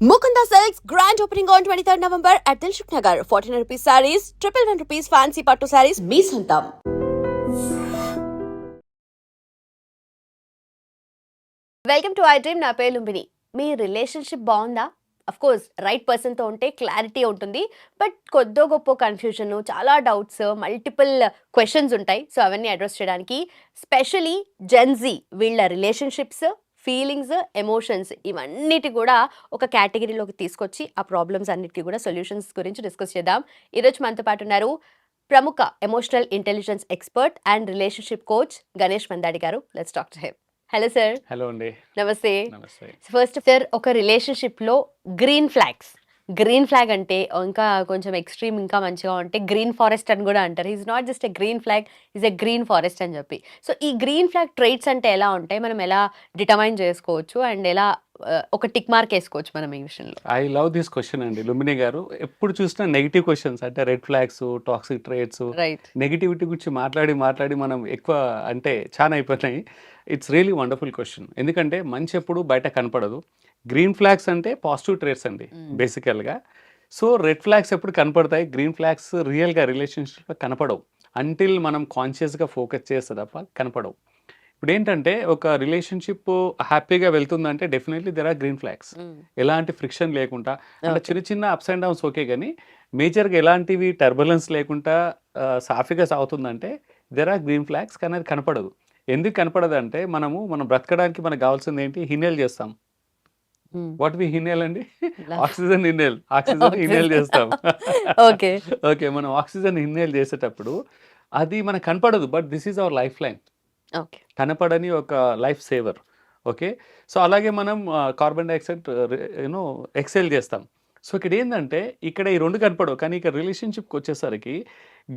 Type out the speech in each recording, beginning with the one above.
Mukunda Silks grand opening on 23rd November at Dilshuk Nagar. 1400 rupees sarees, triple one rupees fancy patto sarees, మీ సొంతం. Welcome to I dream నా పేరు లుంబిని మీ relationship బాగుందా of course right పర్సన్తో ఉంటే clarity ఉంటుంది but కొద్దో గొప్ప కన్ఫ్యూజన్ చాలా డౌట్స్ మల్టిపుల్ క్వశ్చన్స్ ఉంటాయి సో అవన్నీ అడ్రస్ చేయడానికి స్పెషలీ జెన్జీ వీళ్ళ రిలేషన్షిప్స్ ఫీలింగ్స్ ఎమోషన్స్ ఇవన్నిటి కూడా ఒక కేటగిరీలోకి తీసుకొచ్చి ఆ ప్రాబ్లమ్స్ అన్నిటికీ కూడా సొల్యూషన్స్ గురించి డిస్కస్ చేద్దాం. ఈరోజు మనతో పాటు ఉన్నారు ప్రముఖ emotional intelligence expert and relationship coach Ganesh Mandadi garu. Let's talk to him hello sir hello అండి. నమస్తే. ఫస్ట్ సార్ ఒక రిలేషన్షిప్లో గ్రీన్ ఫ్లాగ్స్ గ్రీన్ ఫ్లాగ్ అంటే ఇంకా కొంచెం ఎక్స్ట్రీమ్ ఇంకా మంచిగా ఉంటే గ్రీన్ ఫారెస్ట్ అని కూడా అంటారు. Is not just a green flag is a green forest అని చెప్పి. సో ఈ గ్రీన్ ఫ్లాగ్ ట్రైట్స్ అంటే ఎలా ఉంటాయి? మనం ఎలా డిటర్మైన్ చేసుకోవచ్చు? అండ్ ఎలా ఒక టిక్ మార్క్ వేసుకోవచ్చు మనం ఈ విషయంలో? ఐ లవ్ దిస్ క్వశ్చన్ అండి. లుమిని గారు ఎప్పుడు చూసినా నెగిటివ్ క్వశ్చన్స్ అంటే red flags toxic traits right negativity గురించి మాట్లాడి మాట్లాడి మనం ఎక్కువ అంటే చాలా అయిపోయినాయి. ఇట్స్ రియలీ వండర్ఫుల్ క్వశ్చన్ ఎందుకంటే మంచి ఎప్పుడు బయట కనపడదు. గ్రీన్ ఫ్లాగ్స్ అంటే పాజిటివ్ ట్రేట్స్ అండి. బేసికల్గా సో రెడ్ ఫ్లాగ్స్ ఎప్పుడు కనపడతాయి? గ్రీన్ ఫ్లాగ్స్ రియల్గా రిలేషన్షిప్లో కనపడవు. అంటిల్ మనం కాన్షియస్గా ఫోకస్ చేస్తే తప్ప కనపడవు. ఇప్పుడు ఏంటంటే ఒక రిలేషన్షిప్ హ్యాపీగా వెళ్తుందంటే definitely there are green flags ఎలాంటి ఫ్రిక్షన్ లేకుండా. అంటే. చిన్న చిన్న అప్స్ అండ్ డౌన్స్ ఓకే కానీ మేజర్గా ఎలాంటివి టర్బులెన్స్ లేకుండా సాఫీగా సాగుతుందంటే దెర్ ఆర్ గ్రీన్ ఫ్లాగ్స్ కానీ అది కనపడదు. ఎందుకు కనపడదు అంటే మనము మనం బ్రతకడానికి మనకు కావాల్సింది ఏంటి? హినేల్ చేస్తాం. వాట్ వి హినేల్ అండి? ఆక్సిజన్ ఇన్హేల్ ఆక్సిజన్ ఇన్హేల్ చేస్తాం. ఓకే ఓకే మనం ఆక్సిజన్ ఇన్హేల్ చేసేటప్పుడు అది మనకు కనపడదు but this is our life line కనపడని ఒక లైఫ్ సేవర్ ఓకే సో అలాగే మనం carbon dioxide you know exhale చేస్తాం. సో ఇక్కడ ఏంటంటే ఇక్కడ ఈ రెండు కనపడవు కానీ ఇక్కడ రిలేషన్షిప్కి వచ్చేసరికి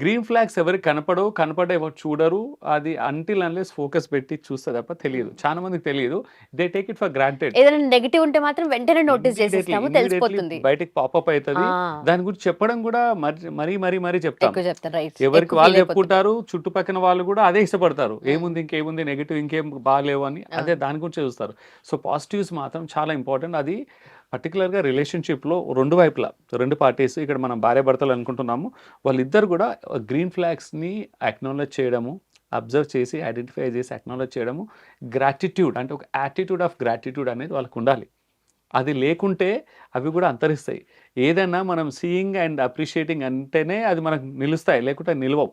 గ్రీన్ ఫ్లాగ్స్ ఎవరికి కనపడవు కనపడే ఎవరు చూడరు అది అంటిల్ అన్లెస్ ఫోకస్ పెట్టి చూస్తే తప్ప తెలియదు. చాలా మందికి తెలియదు. They take it for granted ఏదైనా నెగిటివ్ ఉంటే మాత్రం వెంటనే నోటీస్ చేసేస్తాము తెలిసిపోతుంది. బయటికి పాపప్ అవుతుంది. దాని గురించి చెప్పడం కూడా మరి మరీ మరీ చెప్తాం. ఎవరికి వాళ్ళు చెప్పుకుంటారు చుట్టుపక్కల వాళ్ళు కూడా అదే ఇష్టపడతారు. ఏముంది ఇంకేముంది నెగిటివ్ ఇంకేం బాగాలేవు అని అదే దాని గురించి చూస్తారు. సో పాజిటివ్స్ మాత్రం చాలా ఇంపార్టెంట్ అది పర్టికులర్గా రిలేషన్షిప్లో రెండు వైపులా రెండు పార్టీస్ ఇక్కడ మనం భార్య భర్తలు అనుకుంటున్నాము. వాళ్ళిద్దరు కూడా గ్రీన్ ఫ్లాగ్స్ని అక్నాలెడ్జ్ చేయడము అబ్జర్వ్ చేసి ఐడెంటిఫై చేసి అక్నాలెడ్జ్ చేయడము గ్రాటిట్యూడ్ అంటే ఒక యాటిట్యూడ్ ఆఫ్ గ్రాటిట్యూడ్ అనేది వాళ్ళకు ఉండాలి. అది లేకుంటే అవి కూడా అంతరిస్తాయి. ఏదైనా మనం సీయింగ్ అండ్ అప్రిషియేటింగ్ అంటేనే అది మనకు నిలుస్తాయి లేకుంటే నిలవవు.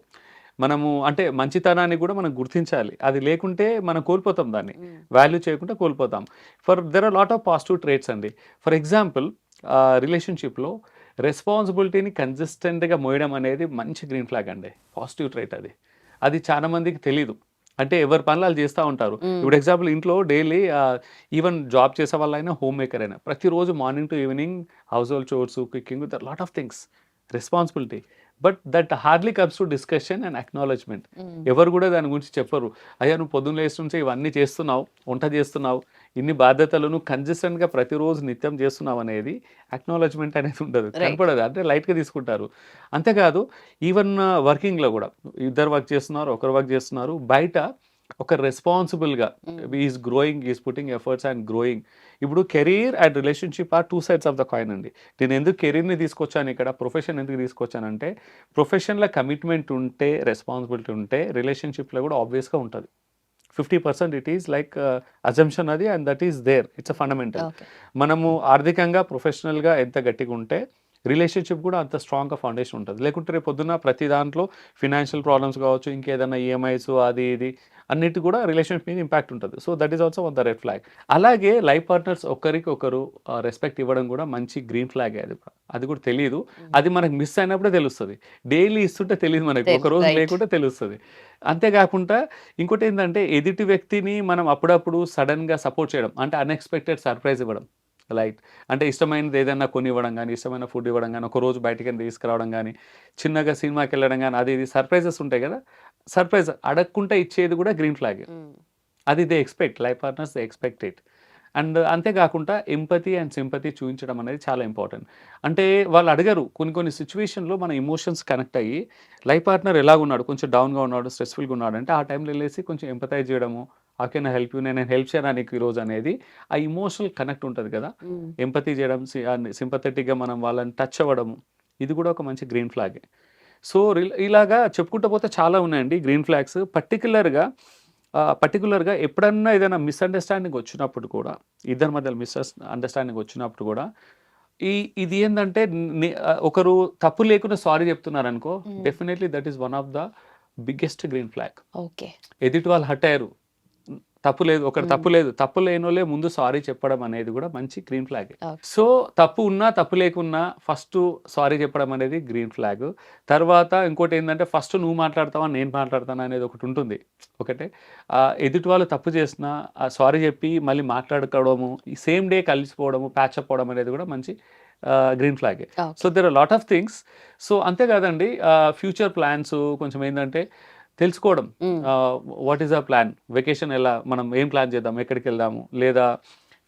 మనము అంటే మంచితనాన్ని కూడా మనం గుర్తించాలి. అది లేకుంటే మనం కోల్పోతాం దాన్ని. వాల్యూ చేయకుండా కోల్పోతాం. For there are lot of positive traits అండి. ఫర్ ఎగ్జాంపుల్ రిలేషన్షిప్లో రెస్పాన్సిబిలిటీని కన్సిస్టెంట్గా మోయడం అనేది మంచి గ్రీన్ ఫ్లాగ్ అండి. పాజిటివ్ ట్రేట్ అది. అది చాలా మందికి తెలీదు. అంటే ఎవరి పనులు వాళ్ళు చేస్తూ ఉంటారు. ఇప్పుడు ఎగ్జాంపుల్ ఇంట్లో డైలీ ఈవెన్ జాబ్ చేసే వాళ్ళైనా హోమ్ మేకర్ అయినా ప్రతిరోజు morning to evening household chores cooking there lot of things responsibility but that hardly comes to discussion and acknowledgement ఎవరు కూడా దాని గురించి చెప్పరు. అయ్యా నువ్వు పొద్దున్న లేస్తుంటే ఇవన్నీ చేస్తున్నావు వంట చేస్తున్నావు ఇన్ని బాధ్యతలను కన్సిస్టెంట్గా ప్రతిరోజు నిత్యం చేస్తున్నావు అనేది అక్నాలజ్మెంట్ అనేది ఉండదు. కనపడదు. అంటే లైట్గా తీసుకుంటారు. అంతేకాదు ఈవెన్ వర్కింగ్లో కూడా. ఇద్దరు వర్క్ చేస్తున్నారు ఒకరు వర్క్ చేస్తున్నారు. బయట ఒక రెస్పాన్సిబుల్గా is growing is putting efforts and growing ఇప్పుడు career and relationship are two sides of the coin అండి. నేను ఎందుకు కెరీర్ని తీసుకొచ్చాను ఇక్కడ ప్రొఫెషన్ ఎందుకు తీసుకొచ్చానంటే ప్రొఫెషన్లో కమిట్మెంట్ ఉంటే రెస్పాన్సిబిలిటీ ఉంటే రిలేషన్షిప్లో కూడా ఆబ్వియస్గా ఉంటుంది. Fifty percent it is like assumption అది and that is there it's a fundamental మనము ఆర్థికంగా ప్రొఫెషనల్గా ఎంత గట్టిగా ఉంటే రిలేషన్షిప్ కూడా అంత స్ట్రాంగ్గా ఫౌండేషన్ ఉంటుంది. లేకుంటే రేపు పొద్దున్న ప్రతి దాంట్లో ఫినాన్షియల్ ప్రాబ్లమ్స్ కావచ్చు ఇంకేదైనా ఈఎంఐస్ అది ఇది అన్నిటి కూడా రిలేషన్షిప్ మీద ఇంపాక్ట్ ఉంటుంది. So that is also one the red flag. అలాగే లైఫ్ పార్ట్నర్స్ ఒకరికి ఒకరు రెస్పెక్ట్ ఇవ్వడం కూడా మంచి గ్రీన్ ఫ్లాగ్ అది. అది కూడా తెలియదు అది మనకు మిస్ అయినప్పుడే తెలుస్తుంది. డైలీ ఇస్తుంటే తెలియదు మనకి. ఒక రోజు. లేకుంటే తెలుస్తుంది. అంతేకాకుండా ఇంకోటి ఏంటంటే ఎదుటి వ్యక్తిని మనం అప్పుడప్పుడు సడన్గా సపోర్ట్ చేయడం అంటే అన్ఎక్స్పెక్టెడ్ సర్ప్రైజ్ ఇవ్వడం. లైట్ అంటే ఇష్టమైనది ఏదైనా కొని ఇవ్వడం కానీ ఇష్టమైన ఫుడ్ ఇవ్వడం కానీ ఒక రోజు బయటికి తీసుకురావడం కానీ చిన్నగా సినిమాకి వెళ్ళడం కానీ అది ఇది సర్ప్రైజెస్ ఉంటాయి కదా. సర్ప్రైజ్ అడగకుండా ఇచ్చేది కూడా గ్రీన్ ఫ్లాగ్. అది they expect life partners they expect it. And అంతేకాకుండా ఎంపతి అండ్ సింపతి చూపించడం అనేది చాలా ఇంపార్టెంట్. అంటే వాళ్ళు అడగరు కొన్ని కొన్ని సిచ్యువేషన్లో మన ఎమోషన్స్ కనెక్ట్ అయ్యి లైఫ్ పార్ట్నర్ ఎలాగున్నాడు కొంచెం డౌన్గా ఉన్నాడు స్ట్రెస్ఫుల్గా ఉన్నాడు అంటే ఆ టైంలో వెళ్ళేసి కొంచెం ఎంపతైజ్ చేయడము how can I help you నేను హెల్ప్ చేయనా నీకు ఈరోజు అనేది ఆ ఇమోషనల్ కనెక్ట్ ఉంటుంది కదా. ఎంపతి చేయడం సింపథెటిక్గా మనం వాళ్ళని టచ్ అవ్వడము ఇది కూడా ఒక మంచి గ్రీన్ ఫ్లాగే సో ఇలాగా చెప్పుకుంటూ పోతే చాలా ఉన్నాయండి గ్రీన్ ఫ్లాగ్స్ పర్టికులర్గా పర్టికులర్గా ఎప్పుడన్నా ఏదైనా మిస్అండర్స్టాండింగ్ వచ్చినప్పుడు కూడా ఇద్దరి మధ్య మిస్ అండర్స్టాండింగ్ వచ్చినప్పుడు కూడా ఈ ఇది ఏంటంటే ఒకరు తప్పు లేకుండా సారీ చెప్తున్నారు అనుకో Mm. Definitely that is one of the biggest green flag okay ఎదుటి వాళ్ళు హట్ అయ్యారు తప్పు లేదు ఒకటి. తప్పు లేదు తప్పు లేనోలే ముందు సారీ చెప్పడం అనేది కూడా మంచి గ్రీన్ ఫ్లాగ్. సో తప్పు ఉన్నా తప్పు లేకున్నా ఫస్ట్ సారీ చెప్పడం అనేది గ్రీన్ ఫ్లాగ్ తర్వాత ఇంకోటి ఏంటంటే ఫస్ట్ నువ్వు మాట్లాడతావా నేను మాట్లాడతానా అనేది ఒకటి ఉంటుంది ఒకటే ఎదుటి వాళ్ళు తప్పు చేసినా సారీ చెప్పి మళ్ళీ మాట్లాడుకోవడము ఈ సేమ్ డే కలిసిపోవడము ప్యాచ్ అప్ అవడం అనేది కూడా మంచి green ఫ్లాగే. So there are lot of things so అంతేకాదండి ఫ్యూచర్ ప్లాన్స్ కొంచెం ఏంటంటే తెలుసుకోవడం. What is a plan vacation ఎలా? మనం ఏం ప్లాన్ చేద్దాం? ఎక్కడికి వెళ్దాము? లేదా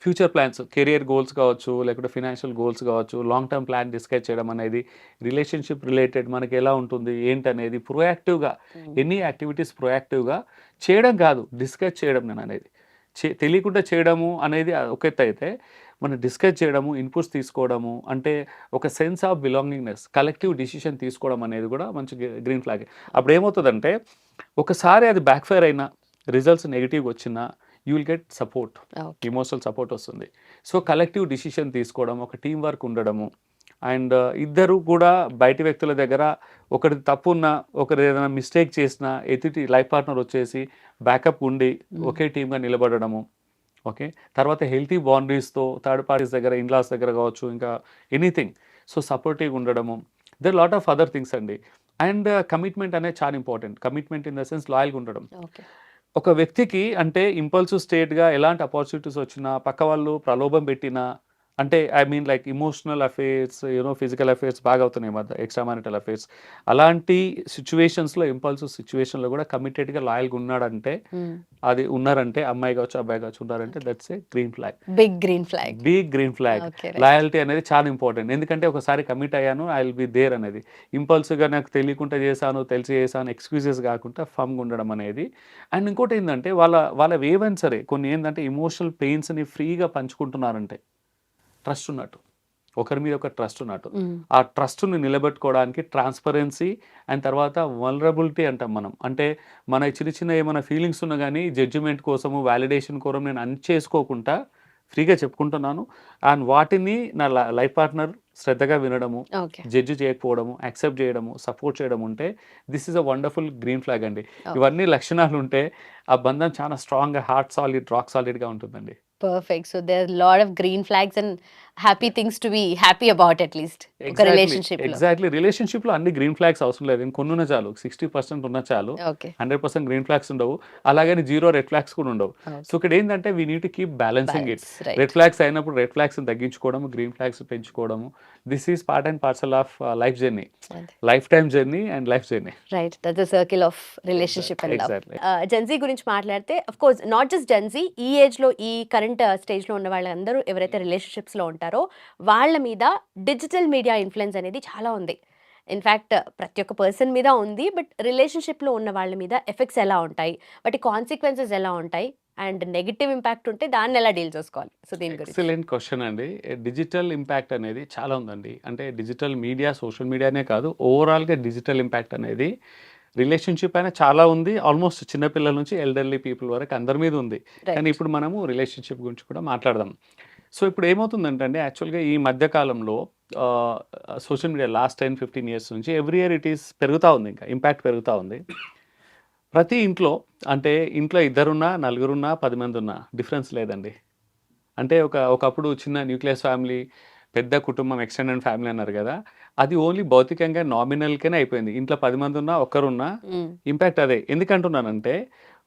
ఫ్యూచర్ ప్లాన్స్ కెరియర్ గోల్స్ కావచ్చు లేకపోతే ఫినాన్షియల్ గోల్స్ కావచ్చు లాంగ్ టర్మ్ ప్లాన్ డిస్కస్ చేయడం అనేది రిలేషన్షిప్ రిలేటెడ్ మనకి ఎలా ఉంటుంది? ఏంటనేది ప్రొయాక్టివ్గా. ఎన్ని యాక్టివిటీస్ ప్రొయాక్టివ్గా చేయడం కాదు. డిస్కస్ చేయడం నేను అనేది. చే- తెలియకుండా చేయడము అనేది ఒక ఎత్తు అయితే మనం డిస్కస్ చేయడము ఇన్పుట్స్ తీసుకోవడము అంటే ఒక sense of belongingness collective decision తీసుకోవడం అనేది కూడా మంచి గ్రీన్ ఫ్లాగ్ అప్పుడు ఏమవుతుందంటే ఒకసారి అది బ్యాక్ ఫైర్ అయినా రిజల్ట్స్ నెగిటివ్ వచ్చినా you will get support. Emotional support వస్తుంది సో కలెక్టివ్ డిసిషన్ తీసుకోవడం ఒక టీం వర్క్ ఉండడము అండ్ ఇద్దరు కూడా బయటి వ్యక్తుల దగ్గర ఒకరి తప్పు ఉన్న ఒకరు ఏదైనా మిస్టేక్ చేసినా ఎదుటి లైఫ్ పార్ట్నర్ వచ్చేసి బ్యాకప్ ఉండి Mm. ఒకే టీమ్గా నిలబడడము ఓకే? తర్వాత హెల్తీ బౌండరీస్తో థర్డ్ పార్టీస్ దగ్గర ఇన్లాస్ దగ్గర కావచ్చు ఇంకా ఎనీథింగ్. సో సపోర్టివ్ ఉండడము. There lot of other things అండి. అండ్ కమిట్మెంట్ అనేది చాలా important. Commitment in the sense లాయల్గా ఉండడం. ఒక వ్యక్తికి అంటే ఇంపల్సివ్ స్టేట్గా ఎలాంటి అపార్చునిటీస్ వచ్చినా పక్క వాళ్ళు ప్రలోభం పెట్టినా అంటే I mean like emotional affairs you know physical affairs బాగా అవుతున్నాయి మధ్య ఎక్స్ట్రా మ్యారిటల్ అఫేర్స్ అలాంటి సిచ్యువేషన్స్లో ఇంపల్సివ్ సిచ్యువేషన్లో కూడా కమిటెడ్గా లాయల్గా ఉన్నాడంటే మ్మ్. అది ఉన్నారంటే అమ్మాయి కావచ్చు అబ్బాయి కావచ్చు ఉన్నారంటే that's a green flag big green flag big green flag. Loyalty అనేది చాలా ఇంపార్టెంట్ ఎందుకంటే ఒకసారి కమిట్ అయ్యాను ఐ విల్ బి దేర్ అనేది. ఇంపల్స్గా నాకు తెలియకుండా చేశాను తెలిసి చేశాను ఎక్స్క్యూజెస్ కాకుండా ఫమ్గా ఉండడం అనేది. అండ్ ఇంకోటి ఏంటంటే వాళ్ళ వాళ్ళ ఏవైనా సరే కొన్ని ఏంటంటే ఇమోషనల్ పెయిన్స్ని ఫ్రీగా పంచుకుంటున్నారంటే. ట్రస్ట్ ఉన్నట్టు. ఒకరి మీద ఒక ట్రస్ట్ ఉన్నట్టు. ఆ ట్రస్ట్ని నిలబెట్టుకోవడానికి ట్రాన్స్పరెన్సీ అండ్ తర్వాత వల్నరబిలిటీ అంటాం మనం. అంటే మన చిన్న చిన్న ఏమైనా ఫీలింగ్స్ ఉన్నా కానీ జడ్జిమెంట్ కోసము వ్యాలిడేషన్ కోసం నేను అన్ చేసుకోకుండా ఫ్రీగా చెప్పుకుంటున్నాను. అండ్ వాటిని నా లైఫ్ పార్ట్నర్ శ్రద్ధగా వినడము జడ్జి చేయకపోవడము యాక్సెప్ట్ చేయడము సపోర్ట్ చేయడం ఉంటే this is a wonderful green flag అండి. ఇవన్నీ లక్షణాలు ఉంటే ఆ బంధం చాలా స్ట్రాంగ్గా హార్ట్ సాలిడ్ రాక్ సాలిడ్గా ఉంటుందండి. Perfect so there lot of green flags and happy things to be happy about at least ఒక రిలేషన్షిప్ ఎగ్జాక్ట్లీ రిలేషన్షిప్లో అన్ని గ్రీన్ ఫ్లాగ్స్ అవసరం లేదు. ఇంకొన్ని ఉన్న చాలు. సిక్స్టీ పర్సెంట్ ఉన్న చాలు. హండ్రెడ్ పర్సెంట్ గ్రీన్ ఫ్లాగ్స్ ఉండవు. అలాగని జీరో రెడ్ ఫ్లాగ్స్ కూడా ఉండవు. సో ఇక్కడ ఏంటంటే we need to keep balancing it red flags అయినప్పుడు రెడ్ ఫ్లాగ్స్ తగ్గించుకోవడం green flags పెంచుకోవడము this is part and parcel of life journey. Life time journey and life journey. Right that the circle of relationship and. Gen Z గురించి మాట్లాడితే of course not just gen Z ఈ ఏజ్లో ఈ current స్టేజ్లో ఉన్న వాళ్ళందరూ ఎవరైతే రిలేషన్షిప్స్లో ఉంటారో వాళ్ళ మీద డిజిటల్ మీడియా ఇన్ఫ్లుయెన్స్ అనేది చాలా ఉంది. ఇన్ఫ్యాక్ట్ ప్రతి ఒక్క పర్సన్ మీద ఉంది బట్ రిలేషన్షిప్లో ఉన్న వాళ్ళ మీద ఎఫెక్ట్స్ ఎలా ఉంటాయి? వాటి కాన్సిక్వెన్సెస్ ఎలా ఉంటాయి? అండ్ నెగిటివ్ ఇంపాక్ట్ ఉంటే దాన్ని ఎలా డీల్ చేసుకోవాలి? సో దీని గురించి. ఎక్సలెంట్ క్వశ్చన్ అండి. డిజిటల్ ఇంపాక్ట్ అనేది చాలా ఉందండి. అంటే డిజిటల్ మీడియా సోషల్ మీడియానే కాదు ఓవరాల్గా డిజిటల్ ఇంపాక్ట్ అనేది రిలేషన్షిప్ అయినా చాలా ఉంది. ఆల్మోస్ట్ చిన్నపిల్లల నుంచి ఎల్డర్లీ పీపుల్ వరకు అందరి మీద ఉంది. కానీ ఇప్పుడు మనము రిలేషన్షిప్ గురించి కూడా మాట్లాడదాం. సో ఇప్పుడు ఏమవుతుందంటే అండి యాక్చువల్గా ఈ మధ్య కాలంలో social media last ten fifteen years నుంచి ఎవ్రీ ఇయర్ ఇట్ ఈస్ పెరుగుతూ ఉంది ఇంకా ఇంపాక్ట్ పెరుగుతూ ఉంది. ప్రతి ఇంట్లో అంటే ఇంట్లో ఇద్దరున్నా నలుగురున్నా పది మంది ఉన్నా డిఫరెన్స్ లేదండి. అంటే ఒక ఒకప్పుడు చిన్న న్యూక్లియస్ ఫ్యామిలీ పెద్ద కుటుంబం ఎక్స్టెండెడ్ ఫ్యామిలీ అన్నారు కదా అది ఓన్లీ భౌతికంగా నామినల్గానే అయిపోయింది. ఇంట్లో పది మంది ఉన్నా ఒక్కరున్నా మ్మ్. ఇంపాక్ట్ అదే. ఎందుకంటున్నానంటే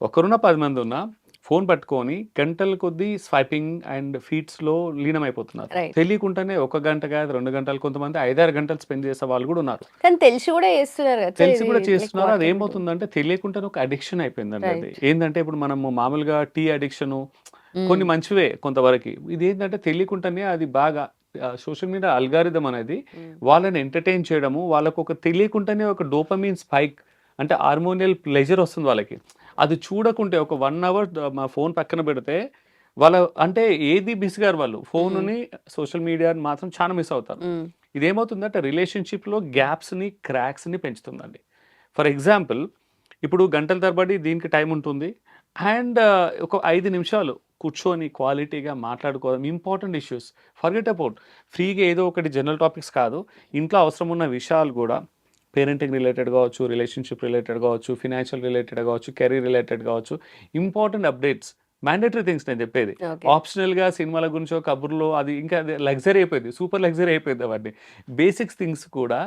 ఒకరున్న పది మంది ఉన్నా ఫోన్ పట్టుకొని గంటల కొద్దీ స్వైపింగ్ అండ్ ఫీడ్స్లో లీనమైపోతున్నారు Right. తెలియకుండానే ఒక గంట కాదు రెండు గంటలు కొంతమంది ఐదారు గంటలు స్పెండ్ చేసే వాళ్ళు కూడా ఉన్నారు కానీ తెలిసి కూడా చేస్తున్నారు తెలిసి కూడా చేస్తున్నారు అది? ఏమవుతుందంటే తెలియకుండానే ఒక అడిక్షన్ అయిపోయిందండి అది. ఏంటంటే ఇప్పుడు మనము మామూలుగా టీ అడిక్షన్ మ్మ్. కొన్ని మంచివే కొంతవరకు ఇది ఏంటంటే తెలియకుండానే అది బాగా సోషల్ మీడియా అల్గారిథం అనేది మ్మ్. వాళ్ళని ఎంటర్టైన్ చేయడము వాళ్ళకు ఒక తెలియకుండానే ఒక డోపమీన్ స్పైక్ అంటే హార్మోనియల్ ప్లెజర్ వస్తుంది వాళ్ళకి అది చూడకుంటే ఒక వన్ అవర్ మా ఫోన్ పక్కన పెడితే వాళ్ళ అంటే ఏది మిస్ గారు వాళ్ళు ఫోన్ని సోషల్ మీడియాని మాత్రం చాలా మిస్ అవుతారు. ఇదేమవుతుందంటే రిలేషన్షిప్లో గ్యాప్స్ని క్రాక్స్ని పెంచుతుందండి. ఫర్ ఎగ్జాంపుల్ ఇప్పుడు గంటల తరబడి దీనికి టైం ఉంటుంది అండ్ ఒక ఐదు నిమిషాలు కూర్చొని క్వాలిటీగా మాట్లాడుకోవడం ఇంపార్టెంట్ ఇష్యూస్ ఫర్గెట్ అబౌట్ ఫ్రీగా ఏదో ఒకటి జనరల్ టాపిక్స్ కాదు. ఇంట్లో అవసరం ఉన్న విషయాలు కూడా పేరెంటింగ్ రిలేటెడ్ కావచ్చు రిలేషన్షిప్ రిలేటెడ్ కావచ్చు ఫినాన్షియల్ రిలేటెడ్ కావచ్చు కెరీర్ రిలేటెడ్ కావచ్చు ఇంపార్టెంట్ అప్డేట్స్ మ్యాండేటరీ థింగ్స్ నేను చెప్పేది. ఆప్షనల్గా సినిమాల గురించో కబుర్లో అది ఇంకా లగ్జరీ అయిపోయింది సూపర్ లగ్జరీ అయిపోయింది అవన్నీ. బేసిక్స్ థింగ్స్ కూడా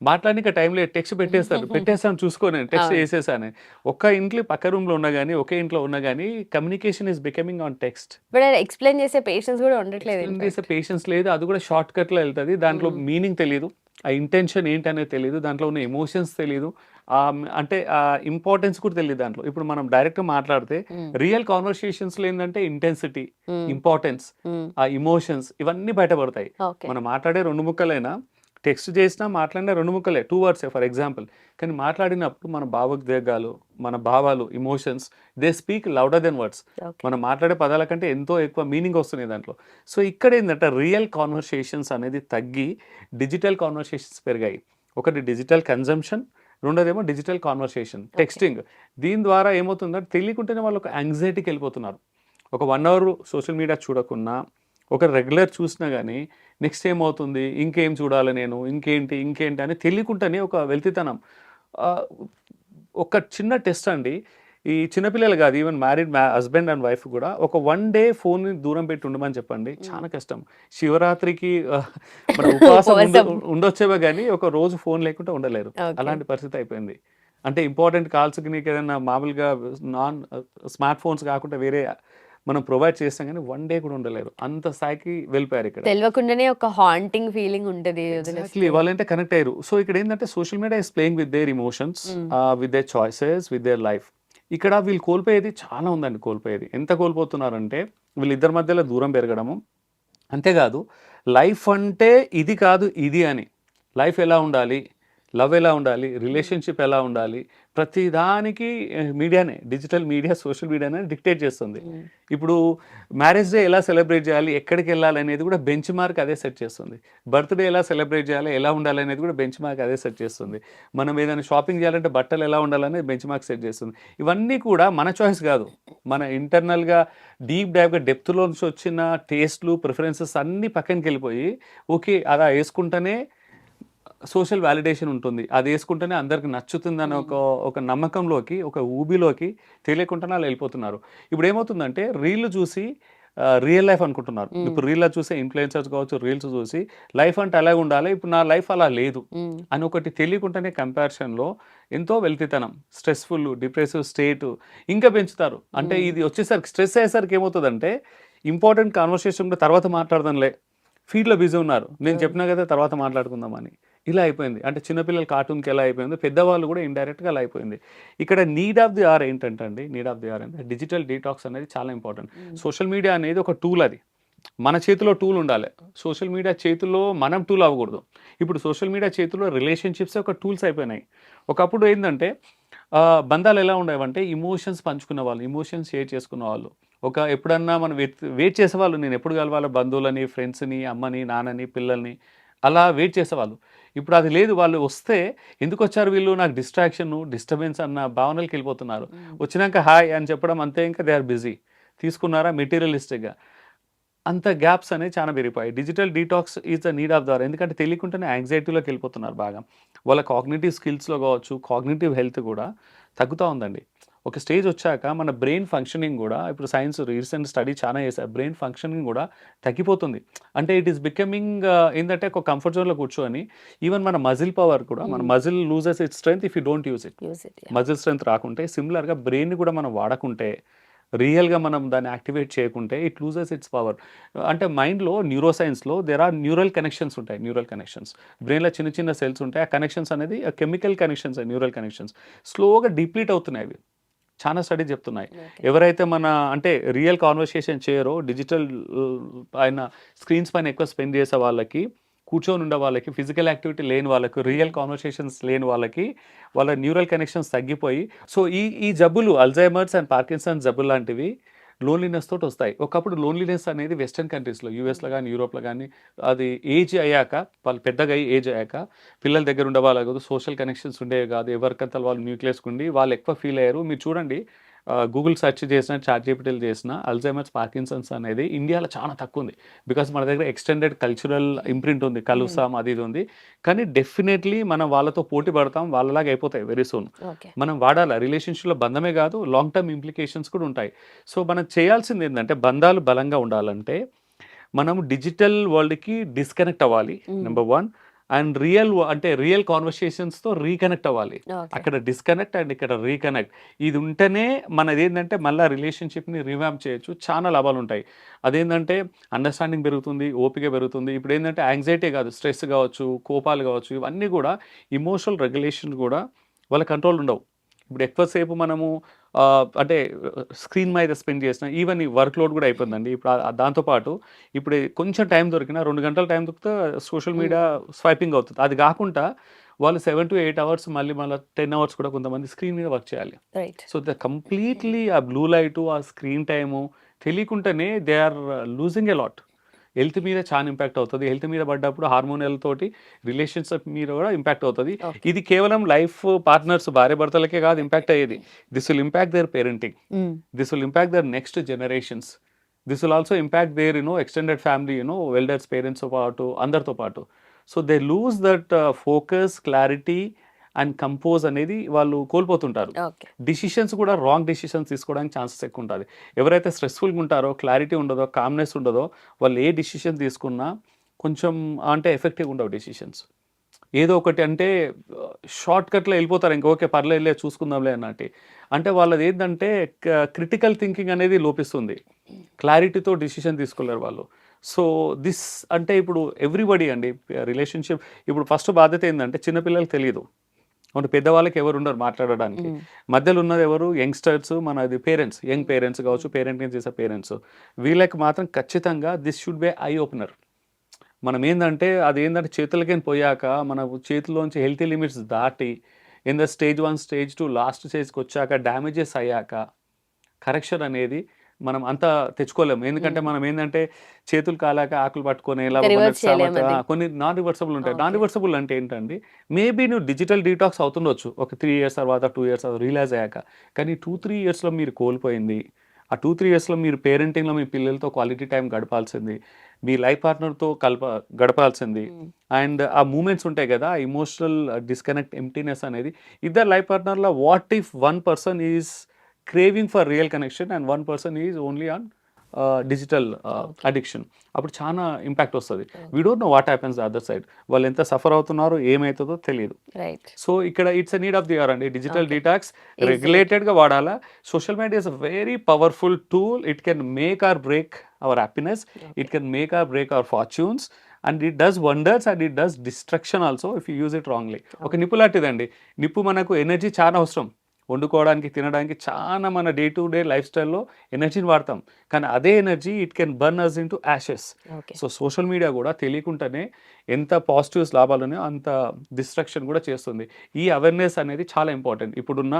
మాట్లాడడానికి టైం లేదు టెక్స్ట్ పెట్టేస్తాను పెట్టేస్తాను చూసుకోని టెక్స్ట్ అవును. చేసేసాను. ఒక్క ఇంట్లో పక్క రూమ్లో ఉన్నా కానీ ఒకే ఇంట్లో ఉన్నా కానీ communication is becoming on text explain చేసే పేషెన్స్ కూడా ఉండట్లేదు. చేసే పేషెన్స్ లేదు అది కూడా షార్ట్ కట్లో వెళ్తుంది దాంట్లో మీనింగ్ తెలియదు ఆ ఇంటెన్షన్ ఏంటి అనేది తెలియదు దాంట్లో ఉన్న ఎమోషన్స్ తెలియదు ఆ అంటే ఆ ఇంపార్టెన్స్ కూడా తెలియదు దాంట్లో ఇప్పుడు మనం డైరెక్ట్ మాట్లాడితే. రియల్ కాన్వర్సేషన్స్లో ఏంటంటే ఇంటెన్సిటీ. ఇంపార్టెన్స్. ఆ ఇమోషన్స్ ఇవన్నీ బయటపడతాయి మనం మాట్లాడే రెండు ముక్కలైనా టెక్స్ట్ చేసినా మాట్లాడినా రెండు ముక్కలే టూ వర్డ్స్ ఫర్ ఎగ్జాంపుల్ కానీ మాట్లాడినప్పుడు మన భావోద్వేగాలు మన భావాలు emotions they speak louder than words మనం మాట్లాడే పదాల కంటే ఎంతో ఎక్కువ మీనింగ్ వస్తుంది దాంట్లో. సో ఇక్కడ ఏంటంటే రియల్ కాన్వర్సేషన్స్ అనేది తగ్గి డిజిటల్ కాన్వర్సేషన్స్ పెరిగాయి. ఒకటి డిజిటల్ కన్జంప్షన్ రెండోదేమో డిజిటల్ కాన్వర్సేషన్ టెక్స్టింగ్ దీని ద్వారా ఏమవుతుందంటే తెలియకుండానే వాళ్ళు ఒక యాంగ్జైటీకి వెళ్ళిపోతున్నారు. ఒక వన్ అవర్ సోషల్ మీడియా చూడకున్నా ఒక రెగ్యులర్ చూసినా కానీ నెక్స్ట్ ఏమవుతుంది? ఇంకేం చూడాలి నేను? ఇంకేంటి? ఇంకేంటి? అని తెలియకుండానే ఒక వెళ్తితనం ఒక చిన్న టెస్ట్ అండి. ఈ చిన్నపిల్లలు కాదు even married husband and wife కూడా ఒక వన్ డే ఫోన్ దూరం పెట్టి ఉండమని చెప్పండి. చాలా కష్టం. శివరాత్రికి మన ఉపవాసం ఉండ- ఉపవాసం. ఉండొచ్చేవే కానీ ఒక రోజు ఫోన్ లేకుండా ఉండలేరు. అలాంటి పరిస్థితి అయిపోయింది. అంటే ఇంపార్టెంట్ కాల్స్కి నీకు ఏదైనా మామూలుగా నాన్ స్మార్ట్ ఫోన్స్ కాకుండా వేరే మనం ప్రొవైడ్ చేస్తాం కానీ వన్ డే కూడా ఉండలేరు. అంత స్థాయికి వెళ్ళిపోయారు ఇక్కడ. తెలియకుండానే ఒక హాంటింగ్ ఫీలింగ్ ఉంటది. ఎగ్జాక్ట్లీ వాళ్ళంటే కనెక్ట్ అయ్యారు. సో ఇక్కడ ఏంటంటే social media is playing with their emotions with their choices with their life ఇక్కడ వీళ్ళు కోల్పోయేది చాలా ఉందండి కోల్పోయేది. ఎంత కోల్పోతున్నారంటే వీళ్ళిద్దరి మధ్యలో దూరం పెరగడము. అంతేకాదు లైఫ్ అంటే ఇది కాదు ఇది అని. లైఫ్ ఎలా ఉండాలి? లవ్ ఎలా ఉండాలి? రిలేషన్షిప్ ఎలా ఉండాలి? ప్రతి దానికి మీడియానే డిజిటల్ మీడియా సోషల్ మీడియానే డిక్టేట్ చేస్తుంది. ఇప్పుడు మ్యారేజ్ డే ఎలా సెలబ్రేట్ చేయాలి? ఎక్కడికి వెళ్ళాలి అనేది కూడా బెంచ్ మార్క్ అదే సెట్ చేస్తుంది. బర్త్డే ఎలా సెలబ్రేట్ చేయాలి? ఎలా ఉండాలి అనేది కూడా బెంచ్ మార్క్ అదే సెట్ చేస్తుంది. మనం ఏదైనా షాపింగ్ చేయాలంటే బట్టలు ఎలా ఉండాలనేది బెంచ్ మార్క్ సెట్ చేస్తుంది. ఇవన్నీ కూడా మన చాయిస్ కాదు. మన ఇంటర్నల్గా డీప్ డైవ్గా డెప్త్లో నుంచి వచ్చిన టేస్ట్లు ప్రిఫరెన్సెస్ అన్నీ పక్కనకి వెళ్ళిపోయి ఓకే అలా వేసుకుంటేనే సోషల్ వాలిడేషన్ ఉంటుంది. అది వేసుకుంటేనే అందరికి నచ్చుతుందని ఒక ఒక నమ్మకంలోకి ఒక ఊబిలోకి తెలియకుండానే వాళ్ళు వెళ్ళిపోతున్నారు. ఇప్పుడు ఏమవుతుందంటే రీల్ చూసి రియల్ లైఫ్ అనుకుంటున్నారు. ఇప్పుడు రీల్లో చూసే ఇన్ఫ్లుయెన్సర్స్ కావచ్చు రీల్స్ చూసి లైఫ్ అంటే అలాగే ఉండాలి. ఇప్పుడు నా లైఫ్ అలా లేదు అని ఒకటి తెలియకుండానే కంపారిజన్లో ఎంతో వెళ్తితనం స్ట్రెస్ఫుల్ డిప్రెసివ్ స్టేట్ ఇంకా పెంచుతారు. అంటే ఇది వచ్చేసరికి స్ట్రెస్ అయ్యేసరికి ఏమవుతుందంటే ఇంపార్టెంట్ కాన్వర్సేషన్ కూడా తర్వాత మాట్లాడదాంలే. ఫీల్డ్లో బిజీ ఉన్నారు. నేను చెప్పినా కదా తర్వాత మాట్లాడుకుందామని. ఇలా అయిపోయింది. అంటే చిన్నపిల్లల కార్టూన్కి ఎలా అయిపోయింది పెద్దవాళ్ళు కూడా ఇండైరెక్ట్గా అలా అయిపోయింది. ఇక్కడ నీడ్ ఆఫ్ ది ఆర్ ఏంటంటే అండి నీడ్ ఆఫ్ ది ఆర్ అంటే డిజిటల్ డీటాక్స్ అనేది చాలా ఇంపార్టెంట్. సోషల్ మీడియా అనేది ఒక టూల్ అది. మన చేతిలో టూల్ ఉండాలి. సోషల్ మీడియా చేతిలో మనం టూల్ అవ్వకూడదు. ఇప్పుడు సోషల్ మీడియా చేతిలో రిలేషన్షిప్స్ ఒక టూల్స్ అయిపోయినాయి. ఒకప్పుడు ఏంటంటే బంధాలు ఎలా ఉండేవంటే ఇమోషన్స్ పంచుకునే వాళ్ళు ఇమోషన్స్ షేర్ చేసుకునే వాళ్ళు. ఒక ఎప్పుడన్నా మనం వెయిట్ వెయిట్ చేసేవాళ్ళు. నేను ఎప్పుడు కలవాలి? బంధువులని ఫ్రెండ్స్ని అమ్మని నాన్నని పిల్లల్ని అలా వెయిట్ చేసేవాళ్ళు. ఇప్పుడు అది లేదు వాళ్ళు వస్తే ఎందుకు వచ్చారు వీళ్ళు? నాకు డిస్ట్రాక్షన్ డిస్టర్బెన్స్ అన్న భావనలకు వెళ్ళిపోతున్నారు. వచ్చినాక హాయ్ అని చెప్పడం అంతే ఇంకా దే ఆర్ బిజీ తీసుకున్నారా? మెటీరియలిస్టిక్గా అంత గ్యాప్స్ అనేవి చాలా పెరిగిపోయాయి. Digital detox is the need of the hour ఎందుకంటే తెలియకుండానే యాంగ్జైటీలోకి వెళ్ళిపోతున్నారు బాగా. వాళ్ళ కాగ్నేటివ్ స్కిల్స్లో కావచ్చు కాగ్నేటివ్ హెల్త్ కూడా తగ్గుతూ ఉందండి. ఒక స్టేజ్ వచ్చాక మన బ్రెయిన్ ఫంక్షనింగ్ కూడా ఇప్పుడు సైన్స్ రీసెంట్ స్టడీ చాలా చేశారు. బ్రెయిన్ ఫంక్షనింగ్ కూడా తగ్గిపోతుంది. అంటే ఇట్ ఈస్ బికమింగ్ ఏంటంటే ఒక కంఫర్ట్ జోన్లో కూర్చొని ఈవెన్ మన మజిల్ పవర్ కూడా మన muscle loses it strength if you don't use it muscle strength రాకుంటే సిమిలర్గా బ్రెయిన్ కూడా మనం వాడకుంటే రియల్గా మనం దాన్ని యాక్టివేట్ చేయకుంటే ఇట్ లూజెస్ ఇట్స్ పవర్ అంటే మైండ్లో న్యూరో సైన్స్లో దేర్ ఆర్ న్యూరల్ కనెక్షన్స్ ఉంటాయి న్యూరల్ కనెక్షన్స్ బ్రెయిన్లో చిన్న చిన్న సెల్స్ ఉంటాయి ఆ కనెక్షన్స్ అనేది కెమికల్ కనెక్షన్స్ న్యూరల్ కనెక్షన్స్ స్లోగా డిప్లీట్ అవుతున్నాయి అవి. చాలా స్టడీ చెప్తున్నాయి. ఎవరైతే మన అంటే రియల్ కాన్వర్సేషన్ చేయరో డిజిటల్ ఆయన స్క్రీన్స్ పైన ఎక్కువ స్పెండ్ చేసే వాళ్ళకి కూర్చొని ఉండే వాళ్ళకి ఫిజికల్ యాక్టివిటీ లేని వాళ్ళకి రియల్ కాన్వర్సేషన్స్ లేని వాళ్ళకి వాళ్ళ న్యూరల్ కనెక్షన్స్ తగ్గిపోయి సో ఈ ఈ జబ్బులు అల్జైమర్స్ అండ్ పార్కిన్సన్ జబ్బులు లాంటివి లోన్లీనెస్ తోటి వస్తాయి. ఒకప్పుడు లోన్లీనెస్ అనేది వెస్టర్న్ కంట్రీస్లో యూఎస్లో కానీ యూరోప్లో కానీ అది ఏజ్ అయ్యాక వాళ్ళు పెద్దగా అయ్యి ఏజ్ అయ్యాక పిల్లల దగ్గర ఉండవాళ్ళు కాదు సోషల్ కనెక్షన్స్ ఉండేవి కాదు. ఎవరికంతా వాళ్ళు న్యూక్లియస్ ఉండి వాళ్ళు ఎక్కువ ఫీల్ అయ్యారు. మీరు చూడండి గూగుల్ సెర్చ్ చేసిన చాట్ జీపీటీలు చేసిన అల్జైమర్స్ పార్కిన్సన్స్ అనేది ఇండియాలో చాలా తక్కువ ఉంది. బికాస్ మన దగ్గర ఎక్స్టెండెడ్ కల్చరల్ ఇంప్రింట్ ఉంది కలుసాం అది ఇది ఉంది. కానీ డెఫినెట్లీ మనం వాళ్ళతో పోటీ పడతాం వాళ్ళలాగా అయిపోతాయి వెరీ సూన్ మనం వాడాలి? రిలేషన్షిప్లో బంధమే కాదు లాంగ్ టర్మ్ ఇంప్లికేషన్స్ కూడా ఉంటాయి. సో మనం చేయాల్సింది ఏంటంటే బంధాలు బలంగా ఉండాలంటే మనం డిజిటల్ వరల్డ్కి డిస్కనెక్ట్ అవ్వాలి. నెంబర్ వన్ అండ్ రియల్ అంటే రియల్ కాన్వర్సేషన్స్తో రీకనెక్ట్ అవ్వాలి. అక్కడ డిస్కనెక్ట్ అండ్ ఇక్కడ రీకనెక్ట్. ఇది ఉంటేనే మనది ఏంటంటే మళ్ళీ రిలేషన్షిప్ని రివామ్ చేయొచ్చు. చాలా లాభాలు ఉంటాయి అదేంటంటే అండర్స్టాండింగ్ పెరుగుతుంది ఓపిక పెరుగుతుంది. ఇప్పుడు ఏంటంటే యాంగ్జైటీ కాదు స్ట్రెస్ కావచ్చు కోపాలు కావచ్చు ఇవన్నీ కూడా ఇమోషనల్ రెగ్యులేషన్ కూడా వాళ్ళ కంట్రోల్ ఉండవు. ఇప్పుడు ఎక్కువసేపు మనము అంటే స్క్రీన్ మీద స్పెండ్ చేసిన ఈవెన్ ఈ వర్క్ లోడ్ కూడా అయిపోయిందండి. ఇప్పుడు దాంతోపాటు ఇప్పుడు కొంచెం టైం దొరికినా రెండు గంటల టైం దొరికితే సోషల్ మీడియా స్వైపింగ్ అవుతుంది. అది కాకుండా వాళ్ళు సెవెన్ టు ఎయిట్ అవర్స్ మళ్ళీ మళ్ళీ టెన్ అవర్స్ కూడా కొంతమంది స్క్రీన్ మీద వర్క్ చేయాలి. రైట్. సో ద కంప్లీట్లీ ఆ బ్లూ లైట్ ఆ స్క్రీన్ టైము తెలియకుండానే they are losing a lot. Health మీద చాలా ఇంపాక్ట్ అవుతుంది. హెల్త్ మీద పడ్డప్పుడు హార్మోనల్ తోటి రిలేషన్షిప్ మీద కూడా ఇంపాక్ట్ అవుతుంది. ఇది కేవలం లైఫ్ పార్ట్నర్స్ భార్య భర్తలకే కాదు ఇంపాక్ట్ అయ్యేది. This will impact their parenting this will impact their next generations this will also impact their you know extended family you know elders పేరెంట్స్తో పాటు అందరితో పాటు. So they lose that focus clarity and compose అనేది వాళ్ళు కోల్పోతుంటారు. Decisions కూడా wrong decisions తీసుకోవడానికి chances ఎక్కువ ఉంటుంది. ఎవరైతే స్ట్రెస్ఫుల్గా ఉంటారో క్లారిటీ ఉండదో కామ్నెస్ ఉండదో వాళ్ళు ఏ డిసిషన్ తీసుకున్నా కొంచెం అంటే ఎఫెక్టివ్గా ఉండవు డిసిషన్స్ ఏదో ఒకటి అంటే షార్ట్ కట్లో వెళ్ళిపోతారు. ఇంకా ఓకే పర్లేదులే చూసుకుందాంలే అన్నట్టు. అంటే వాళ్ళది ఏంటంటే క్రిటికల్ థింకింగ్ అనేది లోపిస్తుంది. క్లారిటీతో డిసిషన్ తీసుకోలేరు వాళ్ళు. సో దిస్ అంటే ఇప్పుడు ఎవ్రీబడి అండి రిలేషన్షిప్ ఇప్పుడు ఫస్ట్ బాధ్యత ఏంటంటే చిన్నపిల్లలకు తెలియదు అంటే పెద్దవాళ్ళకి ఎవరు ఉండరు మాట్లాడడానికి. మధ్యలో ఉన్నది ఎవరు? యంగ్స్టర్స్ మనది పేరెంట్స్ యంగ్ పేరెంట్స్ కావచ్చు పేరెంటింగ్ చేసే పేరెంట్స్. వీళ్ళకి మాత్రం ఖచ్చితంగా this should be eye opener. మనం ఏంటంటే అది ఏంటంటే చేతులకైనా పోయాక మన చేతిలోంచి హెల్తీ లిమిట్స్ దాటి in the stage one stage two last స్టేజ్కి వచ్చాక డ్యామేజెస్ అయ్యాక కరెక్షన్ అనేది మనం అంతా తెచ్చుకోలేము. ఎందుకంటే. మనం ఏంటంటే చేతులు కాలాక ఆకులు పట్టుకొని. కొన్ని నాన్ రివర్సబుల్ ఉంటాయి. నాన్. రివర్సబుల్ అంటే ఏంటండి మేబీ నువ్వు డిజిటల్ డీటాక్స్ అవుతుండొచ్చు. ఒక త్రీ ఇయర్స్ తర్వాత టూ ఇయర్స్ రియలైజ్ అయ్యాక. కానీ టూ త్రీ ఇయర్స్లో మీరు కోల్పోయింది ఆ టూ త్రీ ఇయర్స్లో మీరు పేరెంటింగ్లో మీ పిల్లలతో క్వాలిటీ టైం గడపాల్సింది మీ లైఫ్ పార్ట్నర్తో కలప గడపాల్సింది. అండ్ ఆ మూమెంట్స్ ఉంటాయి కదా ఇమోషనల్ డిస్కనెక్ట్ ఎంటీనెస్ అనేది. ఇద్దరు life పార్ట్నర్లో what if one person is craving for real connection and one person is only on digital. Addiction అప్పుడు చాలా ఇంపాక్ట్ వస్తుంది. We don't know what happens the other side వాళ్ళు ఎంత suffer అవుతున్నారో ఏమవుతుందో తెలియదు. సో ఇక్కడ it's need of the hour అండి. డిజిటల్. డీటాక్స్. రెగ్యులేటెడ్గా వాడాలా. Social media is a very powerful tool it can make or break our happiness it can make or break our fortunes and it does wonders and it does destruction also if you use it wrongly ఒక నిప్పు లాంటిదండి. నిప్పు మనకు energy చాలా అవసరం. వండుకోవడానికి తినడానికి చాలా మన డే టు డే లైఫ్ స్టైల్లో ఎనర్జీని వాడతాం. కానీ అదే energy it can burn us into ashes so social media కూడా తెలియకుండానే ఎంత పాజిటివ్స్ లాభాలు ఉన్నాయో అంత డిస్ట్రక్షన్ కూడా చేస్తుంది. ఈ అవేర్నెస్ అనేది చాలా ఇంపార్టెంట్ ఇప్పుడున్న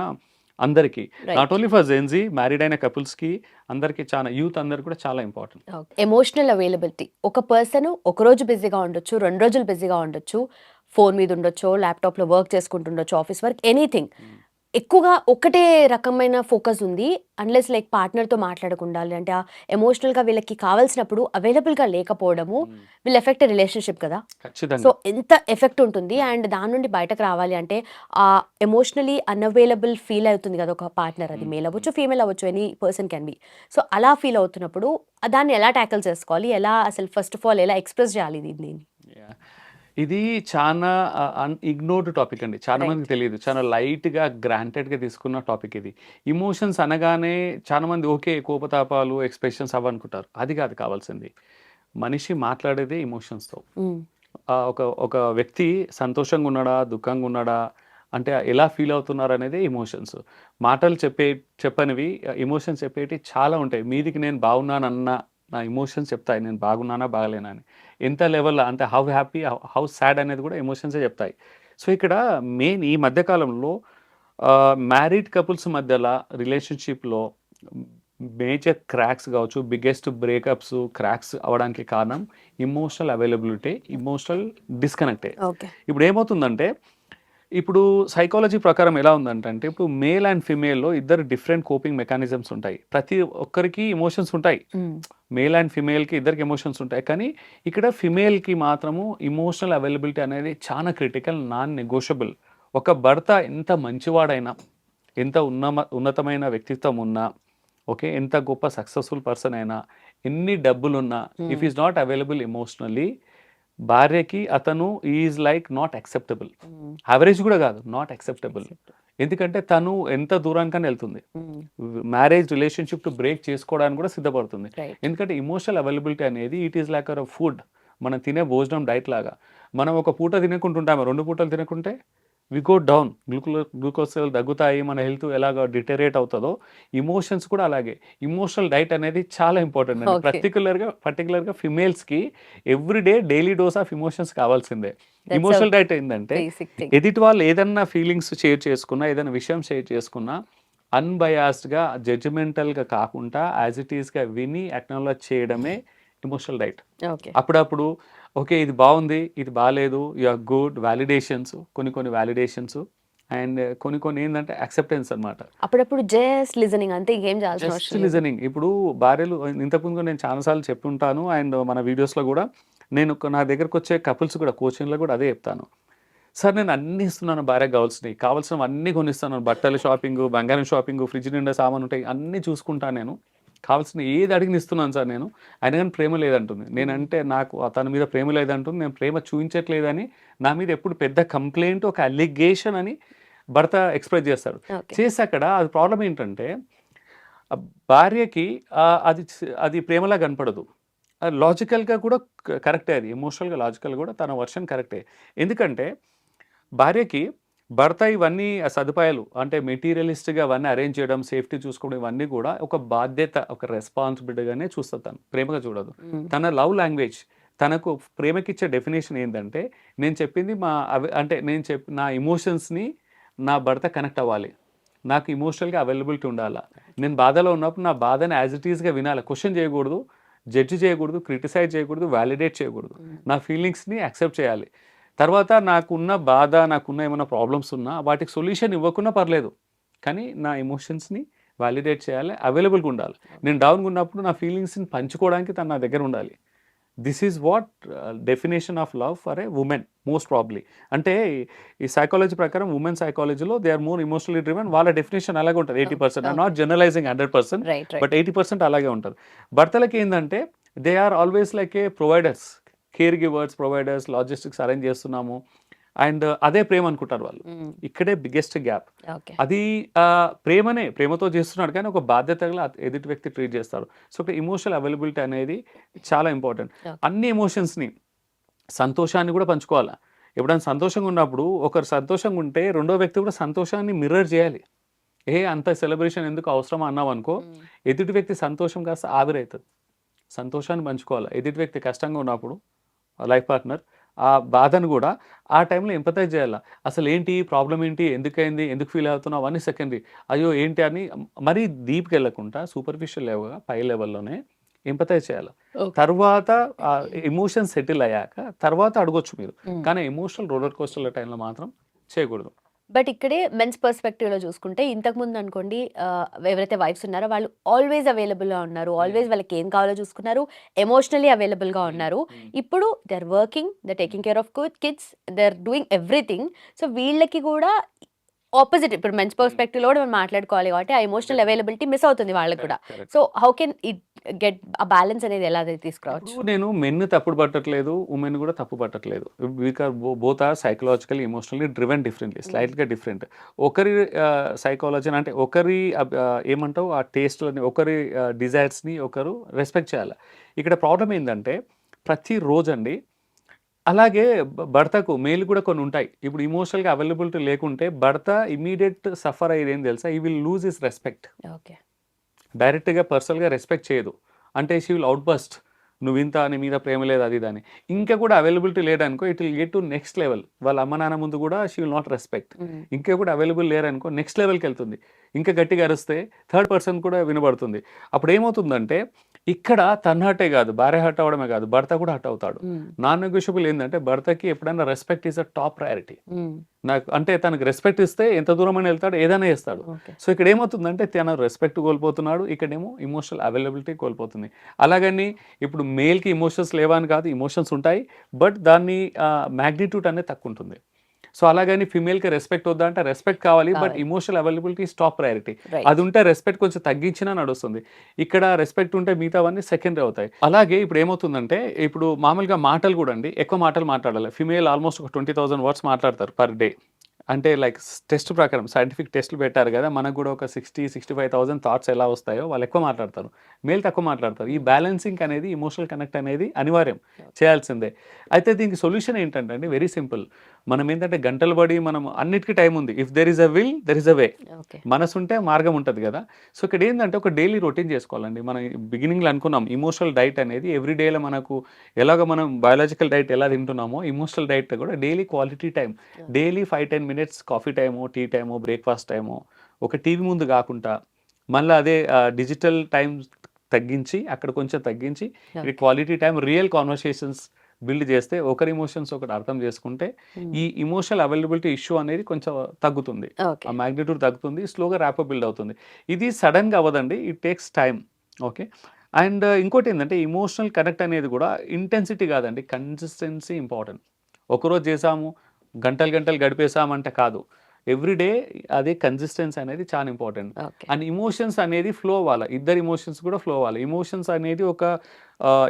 అందరికీ. Not only for Gen Z married అయిన కపుల్స్కి అందరికీ చాలా యూత్ అందరికి కూడా చాలా ఇంపార్టెంట్ ఎమోషనల్ అవైలబిలిటీ ఒక పర్సన్ ఒక రోజు బిజీగా ఉండొచ్చు రెండు రోజులు బిజీగా ఉండొచ్చు ఫోన్ మీద ఉండొచ్చు ల్యాప్టాప్లో వర్క్ చేసుకుంటుండొచ్చు ఆఫీస్ వర్క్ ఎనీథింగ్ ఎక్కువగా ఒకటే రకమైన ఫోకస్ ఉంది. అన్లెస్ లైక్ పార్ట్నర్తో మాట్లాడకుండా అంటే ఎమోషనల్గా వీళ్ళకి కావాల్సినప్పుడు అవైలబుల్గా లేకపోవడము వీళ్ళు ఎఫెక్ట్ రిలేషన్షిప్ కదా. సో ఖచ్చితంగా ఎంత ఎఫెక్ట్ ఉంటుంది? అండ్ దాని నుండి బయటకు రావాలి అంటే ఆ ఎమోషనలీ అన్అవైలబుల్ ఫీల్ అవుతుంది కదా ఒక పార్ట్నర్ అది. మేల్ అవ్వచ్చు ఫీమేల్ అవ్వచ్చు any person can be so అలా ఫీల్ అవుతున్నప్పుడు ఆ దాన్ని ఎలా ట్యాకిల్ చేసుకోవాలి? ఎలా అసలు ఫస్ట్ ఆఫ్ ఆల్ ఎలా ఎక్స్ప్రెస్ చేయాలి దీన్ని. ఇది చాలా ఇగ్నోర్డ్ టాపిక్ అండి. చాలా. మందికి తెలియదు. చాలా లైట్గా గ్రాంటెడ్గా తీసుకున్న టాపిక్ ఇది. ఇమోషన్స్ అనగానే చాలా మంది ఓకే కోపతాపాలు ఎక్స్ప్రెషన్స్ అవ్వనుకుంటారు అది కాదు కావాల్సింది. మనిషి మాట్లాడేదే ఇమోషన్స్తో ఒక ఒక వ్యక్తి సంతోషంగా ఉన్నాడా దుఃఖంగా ఉన్నాడా అంటే ఎలా ఫీల్ అవుతున్నారు అనేది ఇమోషన్స్ మాటలు చెప్పే చెప్పనివి ఇమోషన్స్ చెప్పేటి చాలా ఉంటాయి. మీదికి నేను బాగున్నానన్న నా ఎమోషన్స్ చెప్తాయి. నేను బాగున్నానా బాగలేనా అని. ఎంత లెవెల్ అంటే హౌ హ్యాపీ హౌ సాడ్ అనేది కూడా ఎమోషన్సే చెప్తాయి. సో ఇక్కడ మెయిన్ ఈ మధ్యకాలంలో మ్యారీడ్ కపుల్స్ మధ్యలో రిలేషన్షిప్లో మేజర్ క్రాక్స్ కావచ్చు బిగ్గెస్ట్ బ్రేకప్స్ క్రాక్స్ అవడానికి కారణం ఇమోషనల్ అవైలబిలిటీ ఇమోషనల్ డిస్కనెక్టే ఓకే ఇప్పుడు ఏమవుతుందంటే ఇప్పుడు సైకాలజీ ప్రకారం ఎలా ఉందంటే ఇప్పుడు మేల్ అండ్ ఫిమేల్లో ఇద్దరు డిఫరెంట్ కోపింగ్ మెకానిజమ్స్ ఉంటాయి. ప్రతి ఒక్కరికి ఎమోషన్స్ ఉంటాయి. మేల్ అండ్ ఫిమేల్కి ఇద్దరికి ఎమోషన్స్ ఉంటాయి. కానీ ఇక్కడ ఫిమేల్కి మాత్రము ఇమోషనల్ అవైలబిలిటీ అనేది చాలా క్రిటికల్ నాన్ నెగోషియబుల్ ఒక భర్త ఎంత మంచివాడైనా ఎంత ఉన్నమ ఉన్నతమైన వ్యక్తిత్వం ఉన్నా ఓకే ఎంత గొప్ప సక్సెస్ఫుల్ పర్సన్ అయినా ఎన్ని డబ్బులున్నా if is not available emotionally భార్యకి అతను is like not acceptable. Average కూడా కాదు నాట్ యాక్సెప్టబుల్ ఎందుకంటే తను ఎంత దూరానికని వెళ్తుంది. మ్యారేజ్ రిలేషన్షిప్ టు బ్రేక్ చేసుకోవడానికి కూడా సిద్ధపడుతుంది. ఎందుకంటే ఇమోషనల్ అవైలబిలిటీ అనేది it is like a food మనం తినే భోజనం డైట్ లాగా. మనం ఒక పూట తినకుంటుంటాము? రెండు పూటలు తినకుంటే? We go down gluco glucose level తగ్గుతాయి మన హెల్త్ ఎలాగ డిటరేట్ అవుతుందో ఇమోషన్స్ కూడా అలాగే. ఇమోషనల్ డైట్ అనేది చాలా ఇంపార్టెంట్ అండి. పర్టికులర్గా పర్టికులర్గా ఫిమేల్స్కి every day daily dose of emotions కావాల్సిందే. ఇమోషనల్ డైట్ ఏంటంటే ఎదుటి వాళ్ళు ఏదన్నా ఫీలింగ్స్ షేర్ చేసుకున్నా ఏదైనా విషయం షేర్ చేసుకున్నా అన్బయాస్డ్గా జడ్జిమెంటల్గా కాకుండా యాజ్ ఇట్ ఈస్గా విని అక్నాలజ్ చేయడమే ఇమోషనల్ డైట్ అప్పుడప్పుడు ఓకే ఇది బాగుంది ఇది బాగాలేదు యు ఆర్ గుడ్ వ్యాలిడేషన్స్ కొన్ని కొన్ని వ్యాలిడేషన్స్ అండ్ కొన్ని కొన్ని ఏంటంటే అక్సెప్టెన్స్ అన్నమాట. అప్పుడప్పుడు జస్ట్ లిజనింగ్ అంతే చేయాల్సిన జస్ట్. లిజనింగ్. ఇప్పుడు భార్యలు ఇంతకుముందు నేను చాలాసార్లు చెప్పుంటాను అండ్ మన వీడియోస్లో కూడా నేను నా దగ్గరకు వచ్చే కపుల్స్ కూడా కోచింగ్లో కూడా అదే చెప్తాను. సార్ నేను అన్ని ఇస్తున్నాను భార్యకు కావాల్సినవి కావాల్సినవి అన్నీ కొనిస్తాను బట్టల షాపింగ్ బంగారం షాపింగ్ ఫ్రిడ్జ్ నిండా సామాన్ ఉంటాయి అన్నీ చూసుకుంటాను నేను. కావాల్సిన ఏది అడిగిన ఇస్తున్నాను సార్ నేను. అయినా కానీ ప్రేమ లేదంటుంది. నేనంటే నాకు తన మీద ప్రేమ లేదంటుంది. నేను ప్రేమ చూపించట్లేదని నా మీద ఎప్పుడు పెద్ద కంప్లైంట్ ఒక అలిగేషన్ అని భర్త ఎక్స్ప్రెస్ చేస్తాడు. ఓకే. చేసి అక్కడ అది ప్రాబ్లం ఏంటంటే భార్యకి అది అది ప్రేమలా కనపడదు. లాజికల్గా కూడా కరెక్టే అది. ఎమోషనల్గా లాజికల్ కూడా తన వర్షన్ కరెక్టే. ఎందుకంటే భార్యకి భర్త ఇవన్నీ సదుపాయాలు అంటే మెటీరియలిస్ట్గా అవన్నీ అరేంజ్ చేయడం సేఫ్టీ చూసుకోవడం ఇవన్నీ కూడా ఒక బాధ్యత ఒక రెస్పాన్సిబిలిటీగానే చూస్తుంది తను. ప్రేమగా చూడదు. తన లవ్ లాంగ్వేజ్ తనకు ప్రేమకిచ్చే డెఫినేషన్ ఏంటంటే నేను చెప్పింది మా అవి అంటే నేను చెప్ నా ఎమోషన్స్ని నా భర్త కనెక్ట్ అవ్వాలి. నాకు ఇమోషనల్గా అవైలబిలిటీ ఉండాలా. నేను బాధలో ఉన్నప్పుడు నా బాధని యాజ్ ఇట్ ఈస్గా వినాలి. క్వశ్చన్ చేయకూడదు జడ్జి చేయకూడదు క్రిటిసైజ్ చేయకూడదు వ్యాలిడేట్ చేయకూడదు. నా ఫీలింగ్స్ని యాక్సెప్ట్ చేయాలి. తర్వాత నాకున్న బాధ నాకున్న ఏమైనా ప్రాబ్లమ్స్ ఉన్నా వాటికి సొల్యూషన్ ఇవ్వకున్నా పర్లేదు. కానీ నా ఎమోషన్స్ని వ్యాలిడేట్ చేయాలి అవైలబుల్గా ఉండాలి. నేను డౌన్గా ఉన్నప్పుడు నా ఫీలింగ్స్ని పంచుకోవడానికి తను నా దగ్గర ఉండాలి. This is what definition of love for a women most probably అంటే ఈ సైకాలజీ ప్రకారం ఉమెన్ సైకాలజీలో they are more emotionally driven వాళ్ళ డెఫినేషన్ అలాగే ఉంటుంది. Eighty percent. Not generalizing hundred percent but eighty percent అలాగే ఉంటారు భర్తలకి ఏంటంటే they are always like a providers care givers providers logistics arrange చేస్తున్నాము. అండ్ అదే ప్రేమ అనుకుంటారు వాళ్ళు. ఇక్కడే బిగ్గెస్ట్ గ్యాప్. అది ప్రేమనే ప్రేమతో చేస్తున్నాడు కానీ ఒక బాధ్యతగా ఎదుటి వ్యక్తి ట్రీట్ చేస్తారు సో ఒక ఇమోషనల్ అవైలబిలిటీ అనేది చాలా ఇంపార్టెంట్. అన్ని ఎమోషన్స్ని సంతోషాన్ని కూడా పంచుకోవాలి? ఎప్పుడైనా సంతోషంగా ఉన్నప్పుడు ఒకరు సంతోషంగా ఉంటే రెండో వ్యక్తి కూడా సంతోషాన్ని మిర్రర్ చేయాలి. ఏ అంత సెలబ్రేషన్ ఎందుకు అవసరం అన్నావు అనుకో ఎదుటి వ్యక్తి సంతోషం కాస్త ఆవిరవుతుంది సంతోషాన్ని పంచుకోవాలి? ఎదుటి వ్యక్తి కష్టంగా ఉన్నప్పుడు లైఫ్ పార్ట్నర్ ఆ బాధను కూడా ఆ టైంలో ఎంపతైజ్ చేయాలి? అసలు ఏంటి? ప్రాబ్లం ఏంటి? ఎందుకైంది? ఎందుకు ఫీల్ అవుతున్నావు? అని సెకండరీ అయ్యో ఏంటి అని మరీ డీప్కి వెళ్ళకుండా సూపర్ఫిషియల్ లెవెల్గా పై లెవెల్లోనే ఎంపతైజ్ చేయాలి. తర్వాత ఎమోషన్ సెటిల్ అయ్యాక తర్వాత అడగొచ్చు మీరు. కానీ ఎమోషనల్ రోలర్ కోస్టర్ల టైంలో మాత్రం చేయకూడదు. బట్ ఇక్కడే మెన్స్ పర్స్పెక్టివ్లో చూసుకుంటే ఇంతకు ముందు అనుకోండి ఎవరైతే వైఫ్స్ ఉన్నారో వాళ్ళు ఆల్వేస్ అవైలబుల్గా ఉన్నారు ఆల్వేస్ వాళ్ళకి ఏం కావాలో చూసుకున్నారు. ఎమోషనలీ అవైలబుల్గా ఉన్నారు. ఇప్పుడు they are working they taking care of kids they are doing everything. So వీళ్ళకి కూడా ఆపోజిట్ ఇప్పుడు మెన్స్ పర్స్పెక్టివ్లో కూడా మనం మాట్లాడుకోవాలి కాబట్టి ఆ ఎమోషనల్ అవైలబిలిటీ మిస్ అవుతుంది వాళ్ళకి కూడా. So how can it get a balance అనేది ఎలా తీసుకురావచ్చు? నేను మెన్ తప్పుడు పట్టట్లేదు ఉమెన్ కూడా తప్పు పట్టట్లేదు. Because both are psychological emotionally driven differently స్లైట్గా different ఒకరి సైకాలజీ అంటే ఒకరి ఏమంటావు? ఆ టేస్ట్లని ఒకరి డిజైర్స్ని ఒకరు రెస్పెక్ట్ చేయాలి. ఇక్కడ ప్రాబ్లం ఏంటంటే ప్రతి రోజండి అలాగే భర్తకు మేలు కూడా కొన్ని ఉంటాయి. ఇప్పుడు ఇమోషనల్గా అవైలబిలిటీ లేకుంటే భర్త ఇమీడియట్ సఫర్ అయ్యేది ఏం తెలుసా? He will lose his respect okay. డైరెక్ట్గా పర్సనల్గా రెస్పెక్ట్ చేయదు. అంటే షీ విల్ అవుట్ బస్ట్ నువ్వు ఇంత నీ మీద ప్రేమ లేదు అది ఇది అని. ఇంకా కూడా అవైలబిలిటీ లేదనుకో it will get to next level వాళ్ళ అమ్మ నాన్న ముందు కూడా షీ విల్ నాట్ రెస్పెక్ట్ ఇంకా కూడా అవైలబుల్ లేరనుకో నెక్స్ట్ లెవెల్కి వెళ్తుంది. ఇంకా గట్టిగా అరిస్తే థర్డ్ పర్సన్ కూడా వినబడుతుంది. అప్పుడు ఏమవుతుందంటే ఇక్కడ తన హర్టే కాదు భార్య హర్ట్ అవడమే కాదు భర్త కూడా హర్ట్ అవుతాడు. నాన్ నెగోషియబుల్ ఏంటంటే భర్తకి ఎప్పుడైనా respect is a top priority. నాకు అంటే తనకు రెస్పెక్ట్ ఇస్తే ఎంత దూరం అయినా వెళ్తాడు ఏదైనా చేస్తాడు. ఓకే. సో ఇక్కడ ఏమవుతుందంటే తన రెస్పెక్ట్ కోల్పోతున్నాడు ఇక్కడేమో ఇమోషనల్ అవైలబిలిటీ కోల్పోతుంది. అలాగని ఇప్పుడు మేల్కి ఇమోషన్స్ లేవా అని కాదు ఇమోషన్స్ ఉంటాయి బట్ దాన్ని మ్యాగ్నిట్యూడ్ అనేది తక్కువ ఉంటుంది. సో అలాగని ఫిమేల్కి రెస్పెక్ట్ వద్దా అంటే రెస్పెక్ట్ కావాలి but. Emotional availability top priority right అది ఉంటే రెస్పెక్ట్ కొంచెం తగ్గించినా నడుస్తుంది. ఇక్కడ రెస్పెక్ట్ ఉంటే మిగతావన్నీ సెకండరీ అవుతాయి. అలాగే ఇప్పుడు ఏమవుతుందంటే ఇప్పుడు మామూలుగా మాటలు కూడా అండి ఎక్కువ మాటలు మాట్లాడాలి. ఫిమేల్ ఆల్మోస్ట్ ఒక ట్వంటీ థౌసండ్ వర్డ్స్ మాట్లాడతారు పర్ డే అంటే లైక్ టెస్ట్ ప్రకారం సైంటిఫిక్ టెస్ట్లు పెట్టారు కదా మనకు కూడా ఒక sixty sixty five thousand thoughts ఎలా వస్తాయో వాళ్ళు ఎక్కువ మాట్లాడతారు. మేల్ తక్కువ మాట్లాడతారు. ఈ బ్యాలెన్సింగ్ అనేది ఇమోషనల్ కనెక్ట్ అనేది అనివార్యం చేయాల్సిందే. అయితే దీనికి సొల్యూషన్ ఏంటంటే వెరీ సింపుల్ మనం ఏంటంటే గంటలు పడి మనం అన్నిటికీ టైం ఉంది. If there is a will there is a way మనసు ఉంటే మార్గం ఉంటుంది కదా. సో ఇక్కడ ఏంటంటే ఒక డైలీ రొటీన్ చేసుకోవాలండి. మనం బిగినింగ్లో అనుకున్నాం ఇమోషనల్ డైట్ అనేది ఎవ్రీ డేలో మనకు ఎలాగ మనం బయాలజికల్ డైట్ ఎలా తింటున్నామో ఇమోషనల్ డైట్ కూడా daily quality time daily five ten minutes coffee time tea time breakfast time ఒక టీవీ ముందు కాకుండా మళ్ళీ అదే డిజిటల్ టైం తగ్గించి అక్కడ కొంచెం తగ్గించి. Quality time real conversations build చేస్తే ఒకరి ఇమోషన్స్ ఒకటి అర్థం చేసుకుంటే ఈ ఇమోషనల్ అవైలబిలిటీ ఇష్యూ అనేది కొంచెం తగ్గుతుంది. ఆ మ్యాగ్నిట్యూడ్ తగ్గుతుంది స్లోగా ర్యాప్ బిల్డ్ అవుతుంది. ఇది సడన్గా అవ్వదండి it takes time okay and ఇంకోటి ఏంటంటే ఇమోషనల్ కనెక్ట్ అనేది కూడా ఇంటెన్సిటీ కాదండి కన్సిస్టెన్సీ ఇంపార్టెంట్ ఒకరోజు చేసాము గంటలు గంటలు గడిపేసామంటే కాదు. ఎవ్రీడే అదే కన్సిస్టెన్సీ అనేది చాలా ఇంపార్టెంట్. అండ్ ఇమోషన్స్ అనేది ఫ్లో అవ్వాలి. ఇద్దరు ఇమోషన్స్ కూడా ఫ్లో అవ్వాలి. ఇమోషన్స్ అనేది ఒక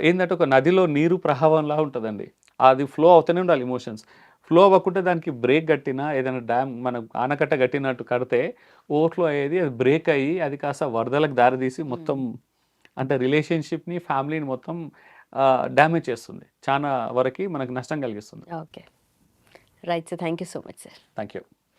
ఏంటంటే ఒక నదిలో నీరు ప్రవాహంలా ఉంటుందండి. అది ఫ్లో అవుతూనే ఉండాలి ఇమోషన్స్. ఫ్లో అవ్వకుంటే దానికి బ్రేక్ కట్టినా ఏదైనా డ్యామ్ మన ఆనకట్ట కట్టినట్టు కడితే ఓవర్ఫ్లో అయ్యేది అది బ్రేక్ అయ్యి అది కాస్త వరదలకు దారితీసి మొత్తం అంటే రిలేషన్షిప్ని ఫ్యామిలీని మొత్తం డ్యామేజ్ చేస్తుంది. చాలా వరకు మనకు నష్టం కలిగిస్తుంది. Okay. Right sir thank you so much sir. Thank you.